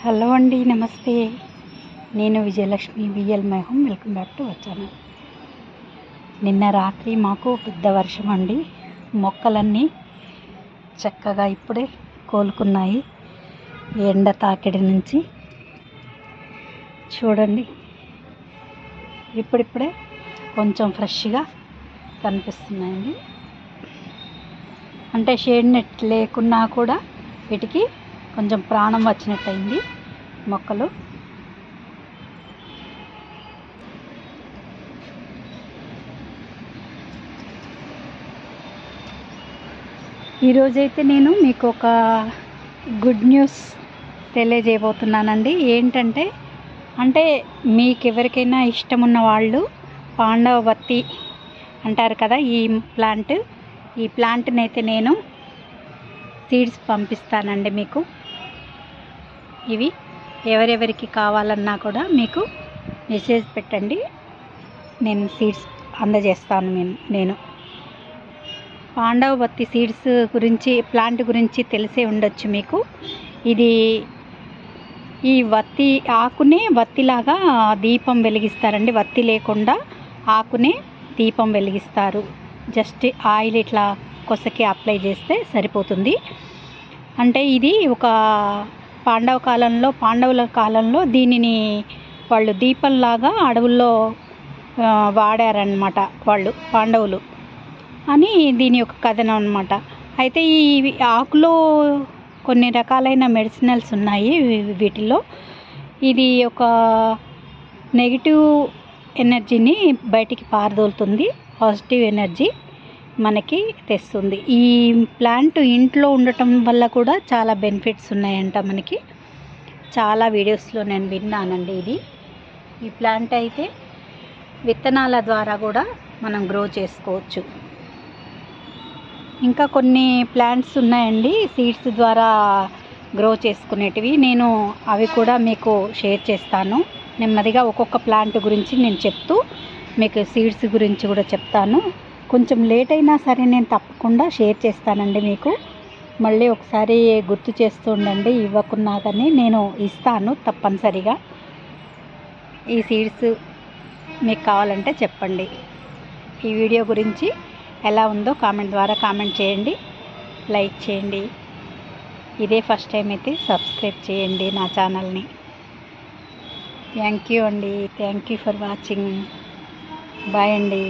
Hello అండి నమస్తే. నేను Vijayalakshmi VL my home welcome back to వచ్చాను నిన్న రాత్రి మాకు పెద్ద వర్షం అండి. మొక్కలన్నీ చక్కగా ఇప్పుడే కోలుకున్నాయి. ఎండ తాకిడి నుంచి. చూడండి. ఇప్పుడిప్పుడే కొంచెం ఫ్రెష్గా కనిపిస్తున్నాయండి. అంటే షేడ్ నెట్ లేకున్నా కూడా వీటికి కొంచెం ప్రాణం వచ్చినట్టయింది మొక్కలు. ఈరోజైతే నేను మీకు ఒక గుడ్ న్యూస్ తెలియజేయబోతున్నానండి. ఏంటంటే అంటే మీకు ఎవరికైనా ఇష్టం ఉన్న వాళ్ళు పాండవబత్తి అంటారు కదా ఈ ప్లాంట్. ఈ ప్లాంట్ని అయితే నేను సీడ్స్ పంపిస్తానండి మీకు. ఇవి. ఎవరెవరికి కావాలన్నా కూడా మీకు మెసేజ్ పెట్టండి. నేను సీడ్స్ అందజేస్తాను నేను నేను. పాండవ బత్తి సీడ్స్ గురించి ప్లాంట్ గురించి తెలిసే ఉండొచ్చు మీకు. ఇది ఈ వత్తి ఆకునే వత్తిలాగా దీపం వెలిగిస్తారండి. వత్తి లేకుండా ఆకునే దీపం వెలిగిస్తారు. జస్ట్ ఆయిల్ ఇట్లా కొసకి అప్లై చేస్తే సరిపోతుంది. అంటే ఇది ఒక పాండవ కాలంలో పాండవుల కాలంలో దీనిని వాళ్ళు దీపంలాగా అడవుల్లో వాడారనమాట వాళ్ళు పాండవులు అని దీని యొక్క కథనం అనమాట అయితే ఈ ఆకులో కొన్ని రకాలైన మెడిసినల్స్ ఉన్నాయి వీటిలో. ఇది ఒక నెగిటివ్ ఎనర్జీని బయటికి పారదోలుతుంది పాజిటివ్ ఎనర్జీ. మనకి తెస్తుంది. ఈ ప్లాంట్ ఇంట్లో ఉండటం వల్ల కూడా చాలా బెనిఫిట్స్ ఉన్నాయంట మనకి. చాలా వీడియోస్లో నేను విన్నానండి ఇది. ఈ ప్లాంట్ అయితే విత్తనాల ద్వారా కూడా మనం గ్రో చేసుకోవచ్చు. ఇంకా కొన్ని ప్లాంట్స్ ఉన్నాయండి సీడ్స్ ద్వారా గ్రో చేసుకునేటివి. నేను అవి కూడా మీకు షేర్ చేస్తాను. నెమ్మదిగా ఒక్కొక్క ప్లాంట్ గురించి నేను చెప్తూ మీకు సీడ్స్ గురించి కూడా చెప్తాను. కొంచెం లేట్ అయినా సరే నేను తప్పకుండా షేర్ చేస్తానండి మీకు. మళ్ళీ ఒకసారి గుర్తు చేస్తూ ఉండండి ఇవ్వకున్నా కానీ నేను ఇస్తాను తప్పనిసరిగా. ఈ సీడ్స్ మీకు కావాలంటే చెప్పండి. ఈ వీడియో గురించి ఎలా ఉందో కామెంట్ ద్వారా కామెంట్ చేయండి లైక్ చేయండి. ఇదే ఫస్ట్ టైం అయితే సబ్స్క్రైబ్ చేయండి నా ఛానల్ని. థ్యాంక్ యూ అండి. Thank you for watching. Bye అండి.